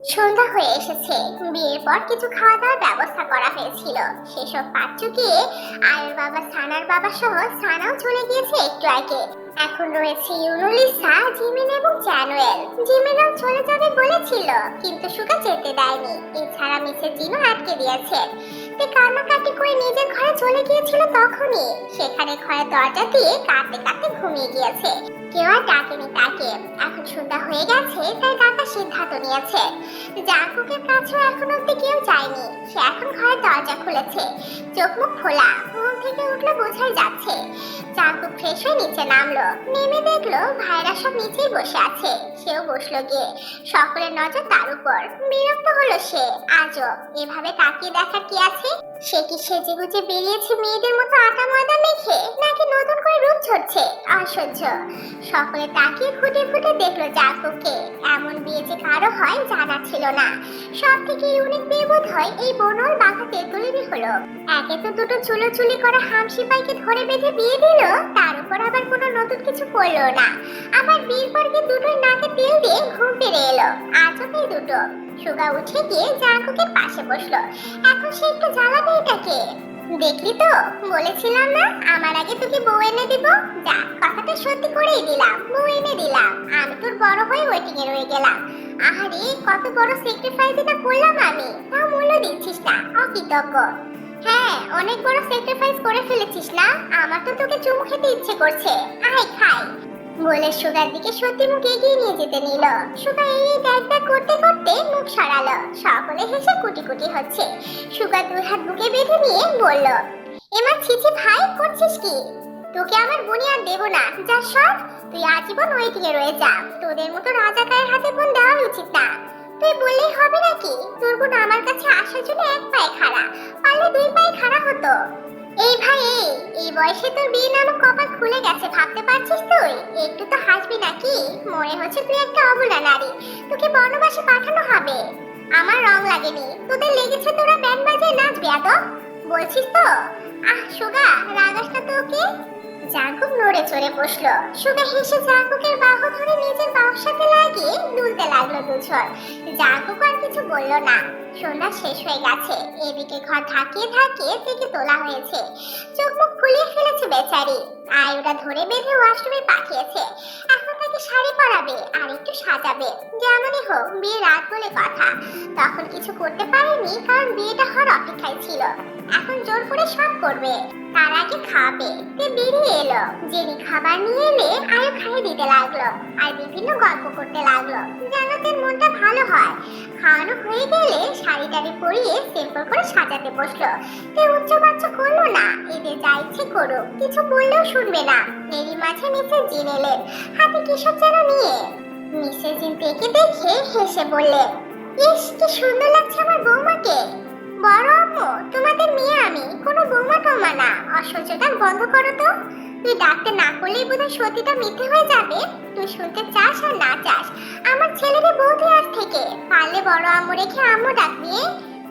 সন্ধ্যা হয়ে এসেছে। বিয়ের পর কিছু খাওয়া দাওয়ার ব্যবস্থা করা হয়েছিল। সেসব পাট চুকিয়ে আয়ের বাবা, সানার বাবা সহ সানাও চলে গিয়েছে একটু আগে। এখন রয়েছে ইউনুলিসা, জিমিন এবং চ্যানুয়েল জিমিনও চলে যাবে বলেছিল, কিন্তু সুগা যেতে দেয়নি। এছাড়া মিসেস জিনও আটকে দিয়েছে। তে কান্নাকাটি করে নিজের ঘরে চলে গিয়েছিল তখনই। সেখানে ঘরের দরজা দিয়ে কাঁদতে কাঁদতে ঘুমিয়ে গিয়েছে। কেউ আর ডাকেনি তাকে। এখন সন্ধ্যা হয়ে গেছে, তাই ডাকা সিদ্ধান্ত নিয়েছে। জাঙ্কুকের কাছেও এখন অব্দি কেউ যায়নি। সে এখন ঘরের দরজা খুলেছে। চোখ মুখ খোলা, ঘুম থেকে উঠল বোঝাই যাচ্ছে। জাঙ্কুক ফ্রেশ হয়ে নিচে নামলো। নেমে দেখল ভাইরা সব নিচেই বসে আছে। সেও বসল গিয়ে। সকলের নজর তার উপর। বিরক্ত হলো সে। আজও এভাবে তাকিয়ে দেখার কি আছে? সে কি সেজে গুজে বেরিয়েছে মেয়েদের মতো আটা ময়দা মেখে, নাকি নতুন করে রূপ ঝরছে অসহ্য। সকলে তাকিয়ে ফুটে ফুটে দেখল জাকুকে। এমন বিয়ে যে কারও হয় জানা ছিল না। সব থেকে ইউনিক বিয়ে হয় এই বনল বাঘা তেঁতুলেরই হলো। একে তো দুটো চুলো চুলি করা হামসিপাইকে ধরে বেঁধে বিয়ে দিল, তার উপর আবার কোনো নতুন কিছু করল না। আবার বিয়ের পর দুটোই নাকে তেল দিয়ে ঘুম পেরে এলো। আজও দুটো। সুগা উঠে গিয়ে জাঙ্কুকের পাশে বসল। এখন সে একটু জ্বালাবে এটাকে। দেখলি তো, বলেছিলাম না, আমার আগে তোকে বউ এনে দিব। যা, কথাটা সত্যি করেই দিলাম, বউ এনে দিলাম। আমি তোর বড় হয়ে ওয়েটিং এ রয়ে গেলাম। আহারে, কত বড় স্যাক্রিফাইস এটা করলাম আমি। তাও মূল্য দিচ্ছিস না, অকৃতজ্ঞ। হ্যাঁ অনেক বড় স্যাক্রিফাইস করে ফেলেছিস না? আমার তো তোকে চুমু খেতে ইচ্ছে করছে। আয়, খাই। বলে সুগার দিকে সত্যি মুখ এগিয়ে নিয়ে যেতে নিল। সুগা এই ব্যাগ করতে করতে মুখ সরালো। সকলে হেসে কুটি কুটি হচ্ছে। সুগা দুই হাত বুকে বেঁধে নিয়ে বলল, এমা ছিছি ভাই, করছিস কি? তোকে আমার বুনি আর দেবো না। যা সব, তুই আজীবন ওয়েটিং এ রয়ে যা। তোদের মতো রাজাকারের হাতে বোন দেওয়া উচিত না। তুই বললেই হবে নাকি? তোর বোন আমার কাছে আসার জন্য এক পায়ে খাড়া। পারলে দুই পায়ে খাড়া হতো। এই ভাই, এই বয়সে তোর বিয়ে নামক কপাল খুলে গেছে, ভাবতে পারছিস তুই? একটু তো হাসবি নাকি? মনে হচ্ছে তুই একটা অবলা নারী। তোকে বনবাসে পাঠানো হবে। আমার রং লাগেনি। তোদের লেগেছে তোরা ব্যান্ড বাজিয়ে নাচবি এত বলছিস তো? আহ, সুগা রাগাসটা তোকে? জাঙ্কুক নড়ে চড়ে বসল। সুগা হেসে জাঙ্কুকের বাহু ধরে নিজের বাহুর সাথে লাগিয়ে দুলতে লাগল দুজন জাঙ্কুক আর কিছু বলল না। সন্ধ্যা শেষ হয়ে গেছে। এদিকে ঘর থাকিয়ে থাকিয়ে থেকে তোলা হয়েছে। চোখ মুখ ফুলিয়ে ফেলেছে বেচারি। আয়ুটা ধরে বেঁধে ওয়াশরুমে পাঠিয়েছে। এখন তাকে শাড়ি পরাবে আর একটু সাজাবে। যেমনই হোক, বিয়ে রাত বলে কথা। তখন কিছু করতে পারেনি কারণ বিয়েটা হওয়ার অপেক্ষায় ছিল। এখন জোর করে সব করবে। তার আগে খাবে তে বেরিয়ে এলো। জেনি খাবার নিয়ে এলে আয়ু খাইয়ে দিতে লাগল। আর বিভিন্ন গল্প করতে লাগল। জানাতের মনটা ভালো হয়ে। গেলে শাড়ি টাড়ি পরিয়ে সিম্পল করে সাজাতে বসল। তে উচ্চ বাচ্চা করল না, এদের যা ইচ্ছে করুক, কিছু বললেও শুনবে না। এরই মাঝে মিসেস জিন এলেন হাতে কিসব যেন নিয়ে? মিসেস জিন পেকে দেখে হেসে বললেন ইস, কি সুন্দর লাগছে আমার বৌমাকে। বড় আম্মু তোমাদের মেয়ে আমি, কোনো বৌমা টৌমা না। অসহ্যটা বন্ধ করো তো। তুই ডাকতে না করলেই বোধহয় সত্যিটা মিথ্যে হয়ে যাবে। তুই শুনতে চাস আর না চাস। আমার ছেলেকে বৌদি আজ থেকে। পারলে বড় আম্মু রেখে আম্মু ডাকবি?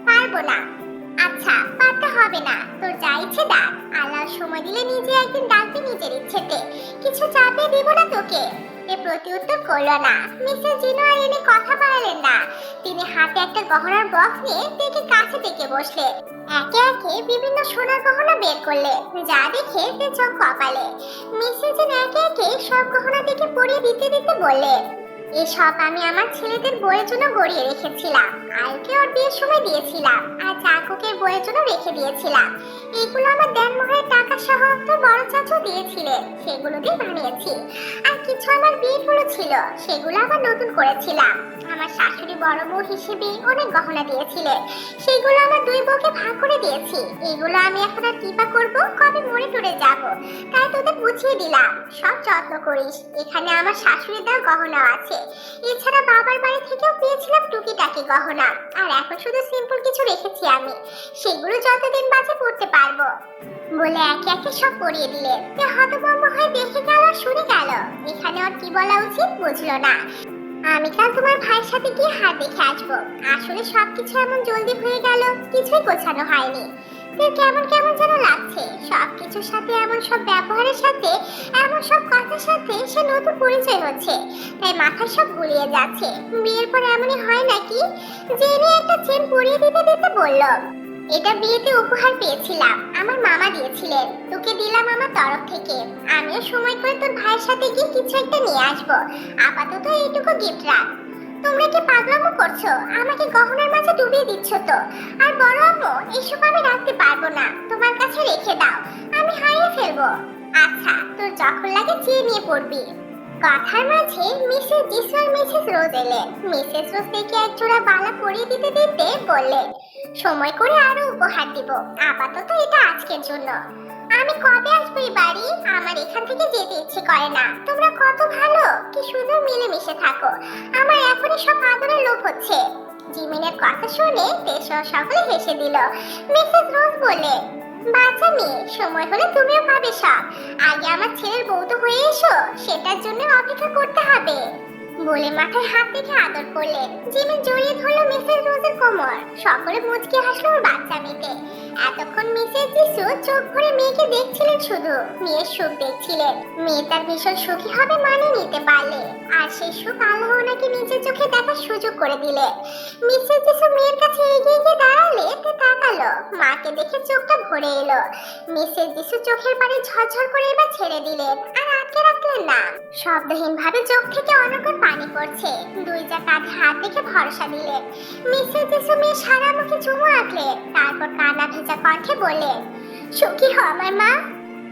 পারব না। আচ্ছা পারতে হবে না। তোর যা ইচ্ছে ডাক। আল্লাহ সময় দিলে নিজে একদিন ডাকবি নিজের ইচ্ছেতে। কিছু চাপিয়ে দিব না তোকে। এ প্রতিউত্তর করল না। মিসেস জিনো আর এনে কথা বাড়ালেন না। তিনি হাতে একটা গহনার বক্স নিয়ে দেখে কাছে থেকে বসলেন। একে একে বিভিন্ন সোনার গহনা বের করলে, যা দেখে সে চোখ কপালে। মিসেস একে একে সব গহনা দেখে পরিয়ে দিতে দিতে বললেন এসব আমি আমার ছেলেদের বইয়ের জন্য গড়িয়ে রেখেছিলাম। আয়ুকে ওর বিয়ের সময় দিয়েছিলাম, আর চাকুকের বইয়ের জন্য রেখে দিয়েছিলাম। এগুলো আমার দেনমোহরের টাকা সহ তো বড় চাচু দিয়েছিলেন সেগুলো দিয়ে বানিয়েছি। আর কিছু আমার বিয়েগুলো ছিল সেগুলো আবার নতুন করেছিলাম। আমার শাশুড়ি বড় বউ হিসেবে অনেক গহনা দিয়েছিলেন সেগুলো আমার দুই বউকে ভাগ করে দিয়েছি। এগুলো আমি এখন আর কিপা করব, কবে মরে টরে যাব, তাই তোদের বুঝিয়ে দিলাম। সব যত্ন করিস, এখানে আমার শাশুড়ি দেওয়া গহনা আছে। এছাড়া বাবার বাড়ি থেকেও পেয়েছিলাম টুকিটাকি গহনা। আর এখন শুধু সিম্পল কিছু রেখেছি আমি। সেগুলো যতদিন বাঁচে পড়তে পারব। বলে একে একে সব পরিয়ে দিলে। তে হতভম্ব হয়ে দেখে গেল শুনে গেল। এখানে ওর কি বলা উচিত বুঝলো না। আমি কাল তোমার ভাইয়ের সাথে গিয়ে হাত দেখে আসব। আসলে সবকিছু এমন জলদি হয়ে গেল, কিছুই গোছানো হয়নি। তোর কেমন কেমন যেন লাগছে। সবকিছুর সাথে, এমন সব ব্যবহারের সাথে, এমন সব কথার সাথে সে নতুন পরিচয় হচ্ছে। তাই মাথায় সব গুলিয়ে যাচ্ছে। বিয়ের পর এমনই হয় নাকি? জেনে একটা চেন পরিয়ে দিতে দিতে বলল, এটা বিয়েতে উপহার পেয়েছিলাম। আমার মামা দিয়েছিলেন। তোকে দিলাম আমার তরফ থেকে। আমিও সময় করে তোর ভাইয়ের সাথে গিয়ে কিছু একটা নিয়ে আসব। আপাতত এইটুকু গিফট রাখ। তোমরা কি পাগলামো করছ? আমাকে গহনার মাঝে ডুবিয়ে দিচ্ছ তো। আর বড় আম্মু, এসব আমি রাখতে পারব না। তোমার কাছে রেখে দাও। আমি হারিয়ে ফেলব। আচ্ছা তোর যখন লাগে চেয়ে নিয়ে পড়বি। কথার মাঝে মিসেস আর মিসেস রোজ এলেন। মিসেস রোজ থেকে এক জোড়া বালা পরিয়ে দিতে দিতে বললেন, সময় করে আরও উপহার দিব। আপাতত এটা আজকের জন্য। আমি কবে আসব এই বাড়ি? আমার এখান থেকে যেতে ইচ্ছে করে না। তোমরা কত ভালো, কি সুন্দর মিলেমিশে থাকো। আমার এখনই সব আদরের লোভ হচ্ছে। জিমিনের কথা শুনে তেসর সকলে হেসে দিল। মিসেস রোজ বলে বাচ্চা মেয়ে, সময় হলে তুমিও পাবে সব। আগে আমার ছেলের বউ তো হয়ে এসো, সেটার জন্য অপেক্ষা করতে হবে। বলে মাথায় হাত রেখে আদর করলেন জিমি জড়িয়ে ধরলো মিসেস রোজের কোমর। সকলে মুচকে হাসলো ওর বাচ্চা মেয়েকে। এতক্ষণ মিসেস যিশু চোখ ভরে মেয়েকে দেখছিলেন শুধু। মেয়ের সুখ দেখছিলেন। মেয়ে তার ভীষণ সুখী হবে মানে নিতে পারলে। আর সেই সুখ আল্লাহ ওনাকে নিজের চোখে দেখার সুযোগ করে দিলে। মিসেস যিশু মেয়ের কাছে এগিয়ে গিয়ে দাঁড়ালে তে তাকালো। মাকে দেখে চোখটা ভরে এলো। মিসেস যিশু চোখের পানি ঝরঝর করে এবার ছেড়ে দিলেন। আর আটকে রাখলেন না। শব্দহীন ভাবে চোখ থেকে অনর্গল পানি পড়ছে দুই যা কাঁধে হাত রেখে ভরসা দিলেন মিসেস জেসমিন সারা মুখে চুমু আঁকলেন তারপর কান্না ভেজা কণ্ঠে বললেন সুখী হ আমার মা।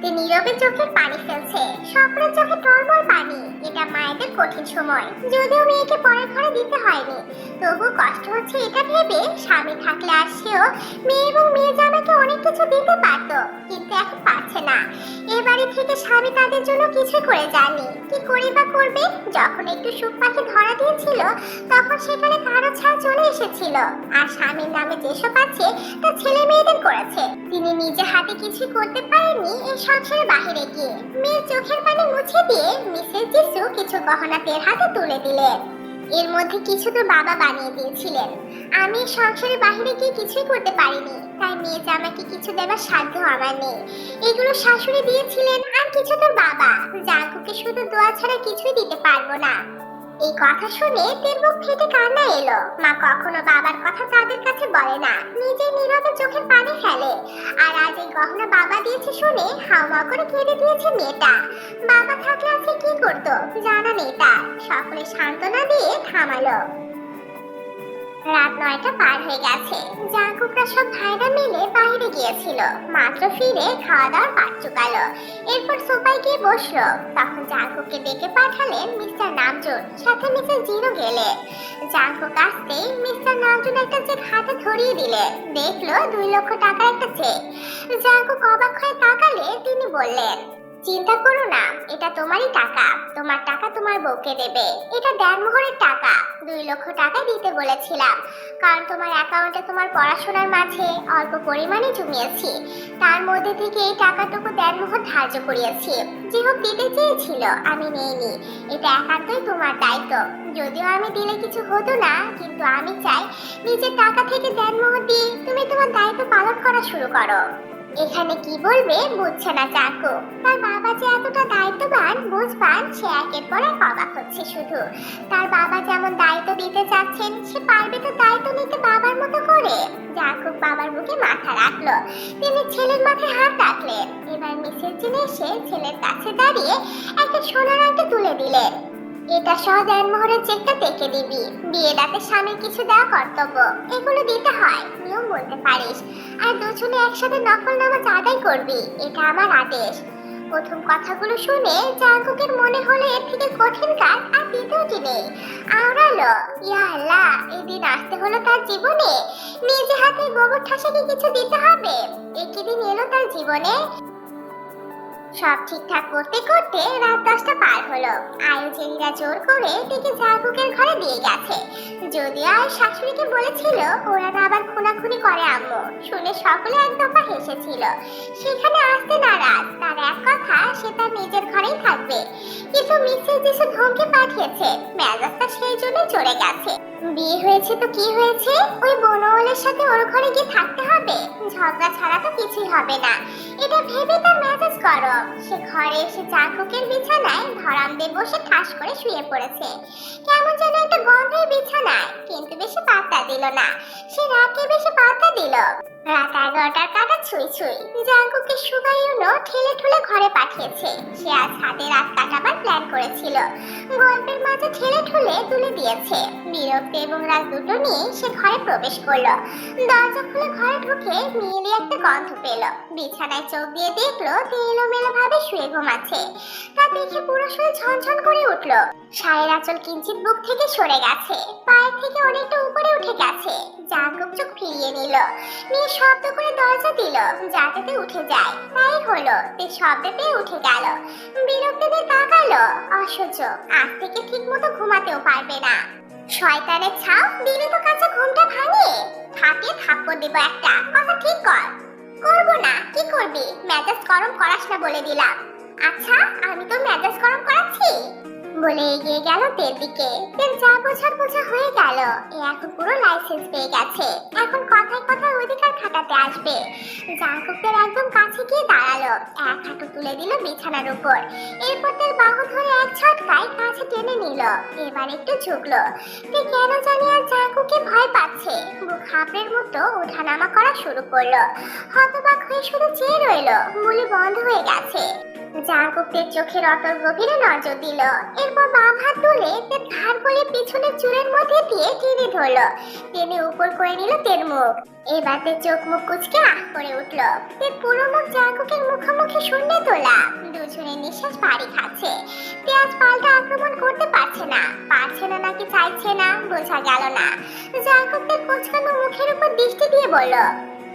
তিনি নীরবে চোখের পানি ফেলছে। সকলের চোখে টলমল পানি। এটা মায়েদের কঠিন সময়। যদিও মেয়েকে পরের ঘরে দিতে হয়নি। তবু কষ্ট হচ্ছে এটা ভেবে স্বামী থাকলে আর সেও মেয়ে এবং মেয়ে জামাইকে অনেক কিছু দিতে পারত, কিন্তু এখন পারছে না। এ বাড়ি থেকে স্বামী তাদের জন্য কিছু করে যায়নি। কি করে বা করবে? যখন একটু সুখ পাখি ধরা দিয়েছিল, তখন সেখানে কারও ছায়া চলে এসেছিল। আর স্বামীর নামে যেসব আছে, তা ছেলে মেয়েদের করেছে। তিনি নিজে হাতে কিছু করতে পারেনি এই সংসারের বাহিরে গিয়ে। মেয়ের চোখের পানি মুছে দিয়ে মিসেস যিশু কিছু গহনা তের হাতে তুলে দিলেন। এর মধ্যে কিছু তো বাবা বানিয়ে দিয়েছিলেন। আমি সংসারের বাহিরে গিয়ে কিছুই করতে পারিনি। তাই মেয়ে জামাকে কিছু দেবার সাধ্য আমার নেই। এগুলো শাশুড়ি দিয়েছিলেন আর কিছু তোর বাবা। জাঙ্কুকে শুধু দোয়া ছাড়া কিছুই দিতে পারব না। এই কথা শুনে তের মুখ ফেটে কান্না এলো। মা কখনো বাবার কথা তাদের কাছে বলে না। নিজে নীরবে চোখের পানি ফেলে। আর আজ এই গহনা বাবা দিয়েছে শুনে হাওমা করে কেঁদে দিয়েছে মেয়েটা। বাবা থাকলে আজকে কি করতো? জানা নেই তার। সকলে সান্ত্বনা দিয়ে থামালো। রাত নয়টা পার হয়ে গেছে। জাঙ্কুকরা সব ভাইরা মিলে বাইরে গিয়েছিল। মাত্র ফিরে খাওয়া দাওয়ার পাট চুকালো। এরপর সোফায় গিয়ে বসল। তখন জাঙ্কুককে ডেকে পাঠালেন মিস্টার নামজুন। সাথে মিস্টার জিরো গেলে। জাঙ্কুক আসতেই মিস্টার নামজুন একটা চেক হাতে ধরিয়ে দিলে। দেখল দুই লক্ষ টাকার একটা চেক। জাঙ্কুক অবাক হয়ে তাকালে তিনি বললেন চিন্তা করো না, এটা তোমারই টাকা। তোমার টাকা তোমার বউকে দেবে। এটা দেনমোহরের টাকা। দুই লক্ষ টাকা দিতে বলেছিলাম। কারণ তোমার অ্যাকাউন্টে তোমার পড়াশোনার মাঝে অল্প পরিমাণে জমিয়েছি। তার মধ্যে থেকে এই টাকাটুকু দেনমোহর ধার্য করিয়েছি। যে হোক দিতে চেয়েছিল, আমি নেইনি। এটা একান্তই তোমার দায়িত্ব। যদিও আমি দিলে কিছু হতো না, কিন্তু আমি চাই নিজের টাকা থেকে দেনমোহর দিয়ে তুমি তোমার দায়িত্ব পালন করা শুরু করো। এখানে কি বলবে বুঝছে না চাকু। তার বাবা যে এতটা দায়িত্ববান, বুঝবান, সে একের পর এক অবাক হচ্ছে শুধু। তার বাবা যেমন দায়িত্ব দিতে চাচ্ছেন, সে পারবে তো দায়িত্ব নিতে বাবার মতো করে। জাকুব বাবার বুকে মাথা রাখল। তিনি ছেলের মাথায় হাত রাখলেন। এবার মিসেস জিনে এসে ছেলের কাছে দাঁড়িয়ে একটা সোনার আংটি তুলে দিলেন এটা সহ দেনমোহরের চেকটা দেখে দিবি বিয়ে রাতে স্বামীর কিছু দেওয়া কর্তব্য। এগুলো দিতে হয়, নিয়ম বলতে পারিস। আর দুজনে একসাথে নকল নামাজ আদায় করবি, এটা আমার আদেশ। প্রথম কথাগুলো শুনে জাঙ্কুকের মনে হলো এর থেকে কঠিন কাজ আর দ্বিতীয়টি নেই। আওড়ালো, ইয়া আল্লাহ এই দিন আসতে হলো তার জীবনে? নিজে হাতে গোবর ঠাসাকে কিছু দিতে হবে? একই দিন এলো তার জীবনে? সব ঠিকঠাক করতে করতে রাত দশটা পার হলো। আয়োজনীরা জোর করে থেকে জাগুকের ঘরে দিয়ে গেছে। যদিও আর শাশুড়িকে বলেছিল, ওরা না আবার খুনাখুনি করে আম্মু। শুনে সকলে এক দফা হেসেছিল। সেখানে আসতে নারাজ। তার এক কথা, সে তার নিজের ঘরেই থাকবে। কিন্তু মিসেস যিশু ধমকে পাঠিয়েছে মেজাজটা সেই জন্য চড়ে গেছে। বিয়ে হয়েছে তো কি হয়েছে? ওই বনওয়ালের সাথে ওর ঘরে গিয়ে থাকতে হবে। ঝগড়া ছাড়া তো কিছুই হবে না। এটা ভেবে তার মেজাজ গরম। সে ঘরে এসে চাকুকের বিছানায় ধরাম বসে ঠাস করে শুয়ে পড়েছে। কেমন যেন একটা গন্ধের বিছানায়। কিন্তু বেশি পাত্তা দিল না। সে রাগে বেশি পাতা দিল। রাত এগারোটার কাটা ছুঁই ছুঁই জাঙ্কুকে সুগাইউনো ঠেলে ঠুলে ঘরে পাঠিয়েছে। সে আজ হাতে রাত কাটাবার প্ল্যান করেছিল। গল্পের মাঝে ঠেলে ঠুলে তুলে দিয়েছে। বিরক্ত এবং রাত দুটো নিয়ে সে ঘরে প্রবেশ করল। দরজা খুলে ঘরে ঢুকে মিলি একটা গন্ধ পেল। বিছানায় চোখ দিয়ে দেখল এলোমেলো ভাবে শুয়ে ঘুমাচ্ছে। তা দেখে পুরো শরীর ঝনঝন করে উঠল। শায়ের আঁচল কিঞ্চিত বুক থেকে সরে গেছে। পায়ের থেকে অনেকটা উপরে উঠে গেছে। জাঙ্কুক চোখ ফিরিয়ে নিল। নিয়ে শব্দ করে দরজা দিল যাতে উঠে যায়। তাই হলো, তে শব্দ পেয়ে উঠে গেল। বিরক্তিতে তাকালো। অসহ্য। আজ থেকে ঠিক মতো ঘুমাতেও পারবে না। শয়তানের ছাও দিলে তো কাঁচা ঘুমটা ভাঙে। থাকে থাপ্পড় দিব একটা। কথা ঠিক কর। করব না। কি করবি? মেজাজ গরম করাস না বলে দিলাম। আচ্ছা আমি তো মেজাজ গরম করাচ্ছি। বলে এগিয়ে গেল তের দিকে। তের যা বোঝার বোঝা হয়ে গেল। এ এখন পুরো লাইসেন্স পেয়ে গেছে। এখন কথায় কথায় অধিকার খাটাতে আসবে। জাঙ্কুকের একদম কাছে গিয়ে দাঁড়াল। এক হাঁটু তুলে দিল বিছানার উপর। এরপর তার বাহু ধরে এক ঝটকায় কাছে টেনে নিল। এবার একটু ঝুঁকলো। তে কেন জানি আর জাঙ্কুকে ভয় পাচ্ছে। বুক হাবড়ের মতো ওঠানামা করা শুরু করল। হতবাক হয়ে শুধু চেয়ে রইল। মুলি বন্ধ হয়ে গেছে। জাঙ্কুকের চোখের অতল গভীরে নজর দিল। এরপর বাম হাত তুলে তের ধার বলে পিছনের চুলের মধ্যে দিয়ে টেনে ধরলো। টেনে উপর করে নিল তের মুখ। এবার তের চোখ মুখ কুচকে আহ করে উঠল। তের পুরো মুখ জাঙ্কুকের মুখোমুখি শূন্যে তোলা। দুজনের নিঃশ্বাস ভারী খাচ্ছে। পেঁয়াজ পাল্টা আক্রমণ করতে পারছে না। পারছে না নাকি চাইছে না, বোঝা গেল না। জাঙ্কুকের কোচকানো মুখের উপর দৃষ্টি দিয়ে বলল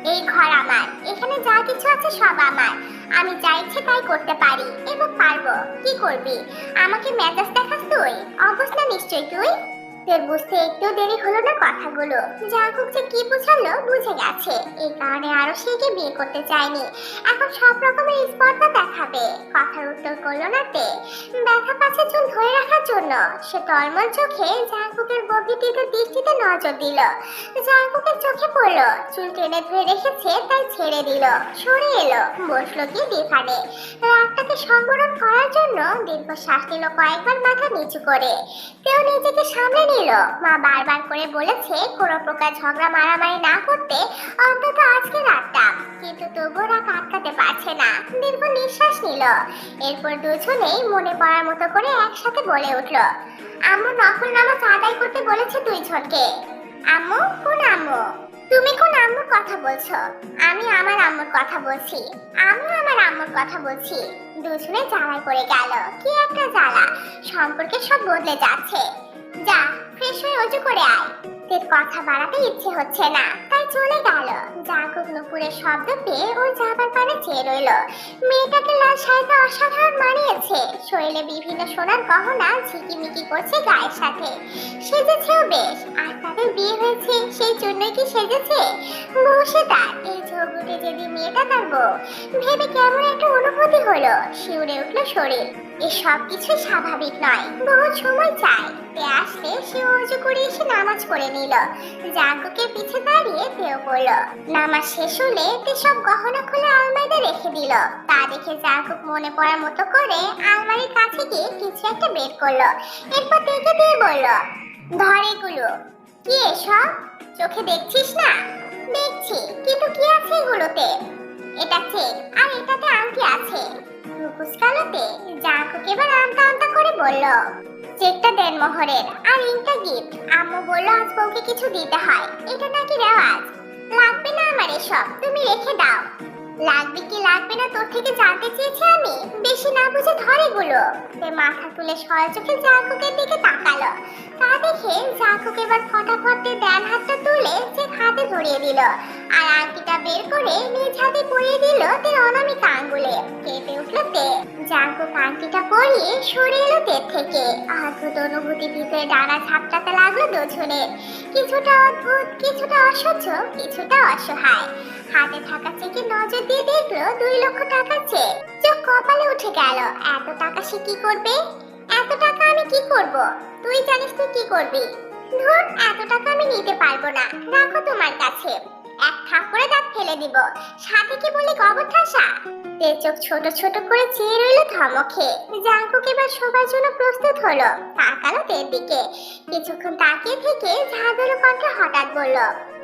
এই ঘর আমার। এখানে যা কিছু আছে সব আমার। আমি যা ইচ্ছে তাই করতে পারি এবং পারব। কি করবি? আমাকে মেজাজ দেখাস তুই? অবস্থা নিশ্চয় তুই। তোর বুঝতে একটু দেরি হলো না কথাগুলো। জাগুক যে কি বুঝালো, বুঝে গেছে। এই কারণে আরও সেকে বিয়ে করতে চায়নি। এখন সব রকমের স্পর্ধা দেখাবে। কথার উত্তর করল না তে। ব্যথা পাচ্ছে চুল ধরে রাখার জন্য। সে টলমল চোখে জাগুকের গভীর দৃষ্টিতে নজর দিল। জাগুকের চোখে পড়ল। চুল টেনে ধরে রেখেছে, তাই ছেড়ে দিল। সরে এলো। বসল কি দিফানে রাগটাকে সংবরণ করার জন্য দীর্ঘ শ্বাস নিল কয়েকবার মাথা নিচু করে। কেউ নিজেকে সামলে নিল মা বারবার করে বলেছে, কোনো প্রকার ঝগড়া মারামারি না করতে অন্তত আজকে রাতটা। কিন্তু তবুও রাগ আটকাতে পারছে না। দীর্ঘ নিঃশ্বাস নিল। এরপর দুজনেই মনে পড়ার মতো করে একসাথে বলে উঠল, আম্মু নকল নামাজ আদায় করতে বলেছে দুইজনকে। আম্মু, কোন আম্মু? তুমি কোন আম্মুর কথা বলছো? আমি আমার আম্মুর কথা বলছি। আমি আমার আম্মুর কথা বলছি। দুজনে জ্বালায় করে গেল। কি একটা জ্বালা। সম্পর্কে সব বদলে যাচ্ছে। যা, ফ্রেশ হয়ে অজু করে আয়। তোর কথা বাড়াতে ইচ্ছে হচ্ছে না, তাই চলে গেল। জাগুক নুপুরের শব্দ পেয়ে ও যাবার পানে চেয়ে রইল। মেয়েটাকে লাল শাড়িতে অসাধারণ মানিয়েছে। শরীরে বিভিন্ন সোনার গহনা ঝিকিমিকি করছে গায়ের সাথে। সেজেছেও বেশ। আর তাদের বিয়ে হয়েছে, সেই জন্যই কি সেজেছে? বসে তার এই ঝগড়ুটে যদি মেয়েটা তার বউ। ভেবে কেমন একটা অনুভূতি হলো। শিউরে উঠল শরীর। এসব কিছু স্বাভাবিক নয়। বহু সময় তে আসলে সে অজু করে এসে নামাজ পড়ে নিল। জাগকে পিছে দাঁড়িয়ে তেও পড়ল নামাজ শেষ হলে তে সব গহনা খুলে আলমারিতে রেখে দিল। তা দেখে জাগক মনে পড়ার মতো করে আলমারির কাছে গিয়ে কিছু একটা বের করল। এরপর দেখে দিয়ে বলল, ধর এগুলো। কি এসব? চোখে দেখছিস না? দেখছি। কিন্তু কি আছে এগুলোতে? এটা চেক আর এটাতে আংটি আছে। মুকুসকালোতে জাঙ্কুক এবার আমতা আমতা করে বলল, চেকটা দেন মোহরের। আর ইংটা গিফট। আম্মু বলল, আজ বউকে কিছু দিতে হয়। এটা নাকি রেওয়াজ। লাগবে না আমার এসব। তুমি রেখে দাও। লাগবে কি লাগবে না তোর থেকে জানতে চেয়েছি আমি। বেশি না বুঝে ধরে গুলো সে মাথা তুলে সয় চোখে জাকুকের দিকে তাকালো। তা দেখে জাকুক এবার ফটাফট ডান হাতটা তুলে সে হাতে ধরিয়ে দিল। আর আংটিটা বের করে নিজ হাতে পরিয়ে দিল তার অনামিকা আঙ্গুলে। কেঁপে উঠল তে। জাকুক আংটিটা পরিয়ে সরে এলো তের থেকে। অদ্ভুত অনুভূতি ভিতরে ডানা ঝাপটাতে লাগল দুজনের কিছুটা অদ্ভুত, কিছুটা অসহ্য, কিছুটা অসহায়। হাতে থাকা চেকে নজর দিয়ে দেখল দুই লক্ষ টাকা চেক। চোখ কপালে উঠে গেল, এত টাকা সে কি করবে? এত টাকা আমি কি করব? তুই জানিস তুই কি করবি? ধর, এত টাকা আমি নিতে পারব না। রাখো তোমার কাছে। এক থাপ্পড়ে দাঁত ফেলে দিব। সাথে বলে কবর ঠাসা। চোখ ছোট ছোট করে চেয়ে রইল ধমকে। জাঙ্কুক এবার সবার জন্য প্রস্তুত হলো তাকালো তের দিকে। কিছুক্ষণ তাকিয়ে থেকে ঝাঁঝালো কণ্ঠে হঠাৎ বলল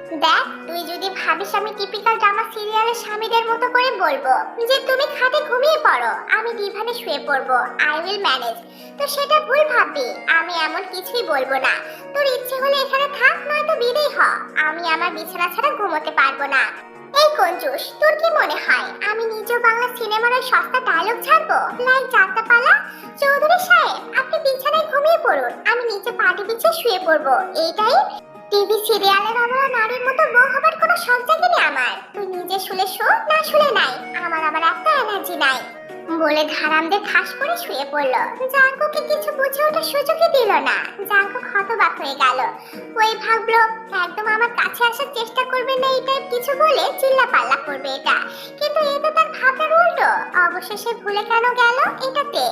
দেখ, তুই যদি ভাবিস আমি টিপিক্যাল ড্রামা সিরিয়ালের স্বামীদের মতো করে বলব, যে তুমি খাটে ঘুমিয়ে পড়ো, আমি ডিভানে শুয়ে পড়ব আই উইল ম্যানেজ তো সেটা ভুল ভাববি, আমি এমন কিছুই বলব না। তোর ইচ্ছে হলে এখানে থাক, নয়তো বিদেই হ। আমি আমার বিছানা ছাড়া ঘুমোতে পারব না। এই কঞ্জুস, তোর কি মনে হয়? আমি নিজেও বাংলা সিনেমার ওই সস্তা ডায়লগ ছাড়বো? লাইক যাত্রা পালা চৌধুরী সাহেব, আপনি বিছানায় ঘুমিয়ে পড়ুন, আমি নিচে পাটি বিছিয়ে শুয়ে পড়ব। এইটাই টিভি সিরিয়ালের আমরা নারীর মতো বউ হবার কোনো শখ নেই আমার। তুই নিজে শুলে শো, না শুলে বলে ধারামদের ঠাস করে শুয়ে পড়ল। জাঙ্কুকে কিছু বুঝে ওঠার সুযোগই দিল না। জাঙ্কু হতবাক হয়ে গেল। ওই ভাবলো, একদম আমার কাছে আসার চেষ্টা করবে না এই টাইপ কিছু বলে চিল্লা পাল্লা করবে এটা। কিন্তু এ তো তার ভাবনার উল্টো। অবশেষে ভুলে কেন গেল এটাতে?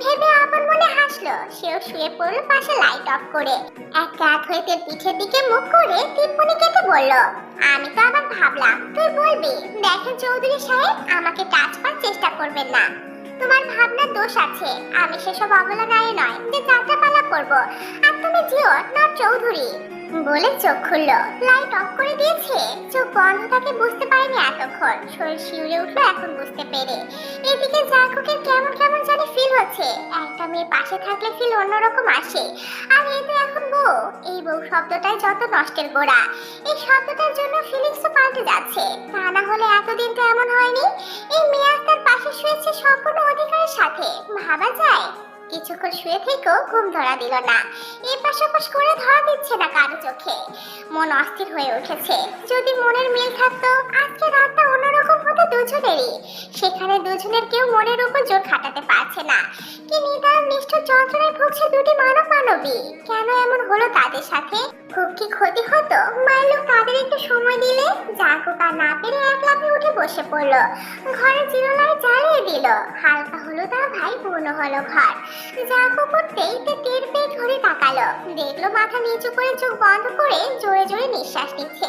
ভেবে আপন মনে হাসলো। সেও শুয়ে পড়ল পাশে লাইট অফ করে। এক রাত হইতে পিঠের দিকে মুখ করে টিপ্পনি কেটে বলল, আমি তো আবার ভাবলাম, তুই বলবি, দেখেন চৌধুরী সাহেব, আমাকে টাচ করার চেষ্টা করবেন না। তোমার ভাবনা দোষ আছে। আমি সেসব অবলা গায়ে নয় যে যাত্রা পালা করব। আর তুমি জিও না চৌধুরী। বলে চোখ খুললো। লাইট অফ করে দিয়েছে। চোখ বন্ধ থাকে বুঝতে পারিনি এতক্ষণ। শরীর শিউরে উঠল, এখন বুঝতে পেরে। এদিকে জাকুকের কেমন কেমন জানি ফিল হচ্ছে। একটা মেয়ে পাশে থাকলে ফিল অন্যরকম আসে। আর এই তো এখন বউ। এই বউ শব্দটাই যত নষ্টের গোড়া। এই শব্দটার জন্য ফিলিংসও পাল্টে যাচ্ছে। তা না হলে এতদিন তো এমন হয়নি। এই মেয়ে তার পাশে শুয়েছে সম্পূর্ণ অধিকারের সাথে। ভাবা যায়। কিছুক্ষণ শুয়ে থেকেও ঘুম ধরা দিল না। এপাশ ওপাশ করে ধরা দিচ্ছে না কারও চোখে। মন অস্থির হয়ে উঠেছে। যদি মনের মিল থাকতো আজকে রাতটা অন্যরকম হতো দুজনেরই। সেখানে দুজনের কেউ মনের উপর জোর খাটাতে পারছে না। কি নিদার নিষ্ঠুর যন্ত্রণায় ভুগছে দুটি মানব মানবী কেন এমন হলো তাদের সাথে? খুব কি ক্ষতি হতো? মাইলো তাদের একটু সময় দিলে? আর না পেরে এক লাফে উঠে বসে পড়ল। ঘরে জিরোলায় জ্বালিয়ে দিল। হালকা হলো তার ভাই পূর্ণ হলো ঘর। জাগো করতেই তে টের পেয়ে ঘরে তাকালো। দেখল মাথা নিচু করে চোখ বন্ধ করে জোরে জোরে নিঃশ্বাস নিচ্ছে।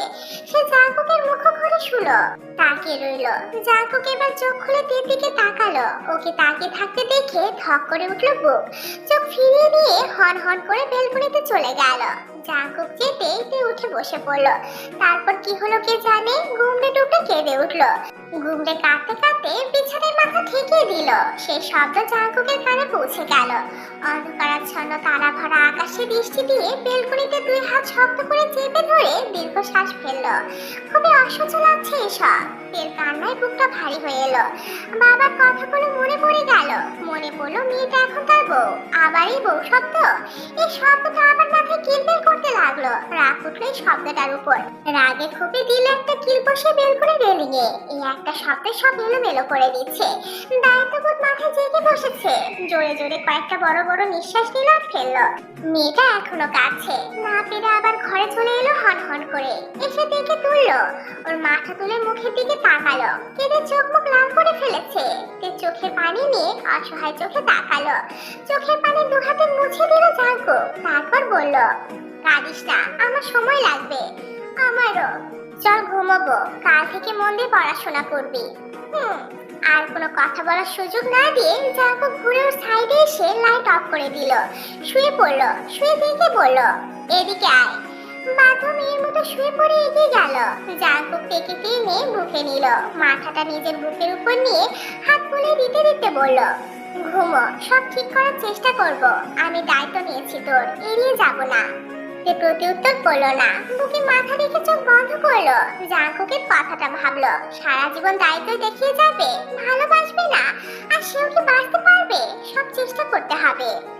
সে জাগুকের মুখ ঘরে শুলো। তাকিয়ে রইল। জাগুক এবার চোখ খুলে তের দিকে তাকালো। ওকে তাকিয়ে থাকতে দেখে ধক করে উঠল বুক। চোখ ফিরিয়ে দিয়ে হন হন করে বেলকনিতে চলে গেল। জাগুক যেতে তে উঠে বসে পড়ল। তারপর কি হলো কে জানে? গুমড়ে টুকরে কেঁদে উঠল। গুমড়ে কাঁদতে কাঁদতে বিছানায় মাথা ঠেকিয়ে দিল। সেই শব্দ জাগুকের কানে পৌঁছে গেল। অন্ধকারাচ্ছন্ন তারা ভরা আকাশে দৃষ্টি দিয়ে বেলকনিতে দুই হাত শক্ত করে চেপে ধরে দীর্ঘ শ্বাস ফেলল। খুবই অসহ্য লাগছে এসব। তের কান্নায় বুকটা ভারী হয়ে এলো। বাবার কথাগুলো মনে পড়ে গেল। মনে পড়ল মেয়েটা এখন তার বউ। আবারই বউ শব্দ। এই শব্দটা আবার মাথায় কিলবিল করতে লাগল রাগ উঠল শব্দটার উপর। রাগে খুবই দিল একটা কিল বসে বেলকনি রেলিংয়ে এই একটা শব্দে সব এলোমেলো করে দিচ্ছে। দায়িত্ববোধ মাথায় জেগে বসেছে। জোরে জোরে কয়েকটা বড় বড় নিঃশ্বাস নিল আর ফেলল। মেয়েটা এখনও কাছে না পেরে আবার ঘরে চলে এলো হন হন করে। এসে দেখে তুললো, ওর মাথা তুলে মুখের দিকে তাকালো। কেঁদে চোখ মুখ লাল করে ফেলেছে। তে চোখে পানি নিয়ে অসহায় চোখে তাকালো। চোখের পানি দু হাতে মুছে দিল জাগো তারপর বলল না আমার সময় লাগবে। আমারও। চল ঘুমাবো। কাল থেকে মন দিয়ে পড়াশোনা করবি। হুম, আর কোনো কথা বলার সুযোগ না দিয়ে জাকব ঘুরে সাইডে এসে লাইট অফ করে দিল। শুয়ে পড়ল, শুয়ে দেখে বলল, এদিকে আয়। বাথরুম মেয়ের মতো শুয়ে পড়ে এগিয়ে গেল। জাকব টেকে টেনে বুকে নিল। মাথাটা নিজের বুকের উপর নিয়ে হাত তুলে দিতে দিতে বলল, ঘুমো, সব ঠিক করার চেষ্টা করব। আমি দায়িত্ব নিয়েছি তোর, এড়িয়ে যাব না। সে প্রতিউত্তর করল না। বুকে মাথা রেখে চোখ বন্ধ করল। জাঙ্কুকের কথাটা ভাবলো। সারা জীবন দায়িত্ব দেখিয়ে যাবে। ভালোবাসবে না। আর সেও কি বাঁচতে পারবে? সব চেষ্টা করতে হবে।